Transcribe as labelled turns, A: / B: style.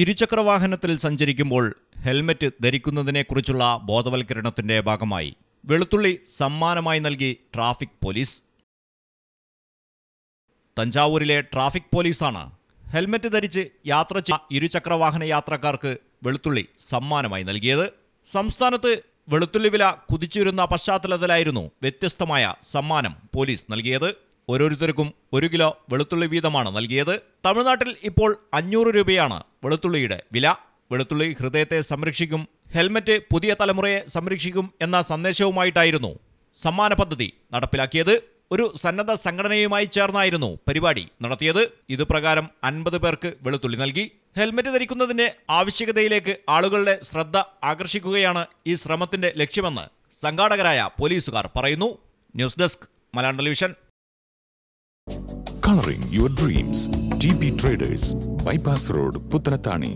A: ഇരുചക്രവാഹനത്തിൽ സഞ്ചരിക്കുമ്പോൾ ഹെൽമറ്റ് ധരിക്കുന്നതിനെക്കുറിച്ചുള്ള ബോധവൽക്കരണത്തിന്റെ ഭാഗമായി വെളുത്തുള്ളി സമ്മാനമായി നൽകി ട്രാഫിക് പോലീസ്. തഞ്ചാവൂരിലെ ട്രാഫിക് പോലീസാണ് ഹെൽമറ്റ് ധരിച്ച് യാത്ര ചെയ്ത ഇരുചക്രവാഹന യാത്രക്കാർക്ക് വെളുത്തുള്ളി സമ്മാനമായി നൽകിയത്. സംസ്ഥാനത്ത് വെളുത്തുള്ളി വില കുതിച്ചുയരുന്ന പശ്ചാത്തലത്തിലായിരുന്നു വ്യത്യസ്തമായ സമ്മാനം പോലീസ് നൽകിയത്. ഓരോരുത്തർക്കും ഒരു കിലോ വെളുത്തുള്ളി വീതമാണ് നൽകിയത്. തമിഴ്നാട്ടിൽ ഇപ്പോൾ അഞ്ഞൂറ് രൂപയാണ് വെളുത്തുള്ളിയുടെ വില. വെളുത്തുള്ളി ഹൃദയത്തെ സംരക്ഷിക്കും ഹെൽമറ്റ് പുതിയ തലമുറയെ സംരക്ഷിക്കും എന്ന സന്ദേശവുമായിട്ടായിരുന്നു സമ്മാന പദ്ധതി നടപ്പിലാക്കിയത്. ഒരു സന്നദ്ധ സംഘടനയുമായി ചേർന്നായിരുന്നു പരിപാടി നടത്തിയത്. ഇതുപ്രകാരം അൻപത് പേർക്ക് വെളുത്തുള്ളി നൽകി. ഹെൽമറ്റ് ധരിക്കുന്നതിന്റെ ആവശ്യകതയിലേക്ക് ആളുകളുടെ ശ്രദ്ധ ആകർഷിക്കുകയാണ് ഈ ശ്രമത്തിന്റെ ലക്ഷ്യമെന്ന് സംഘാടകരായ പോലീസുകാർ പറയുന്നു. News desk Malayalam television.
B: Coloring your dreams. TP Traders, Bypass Road, Puttanatani.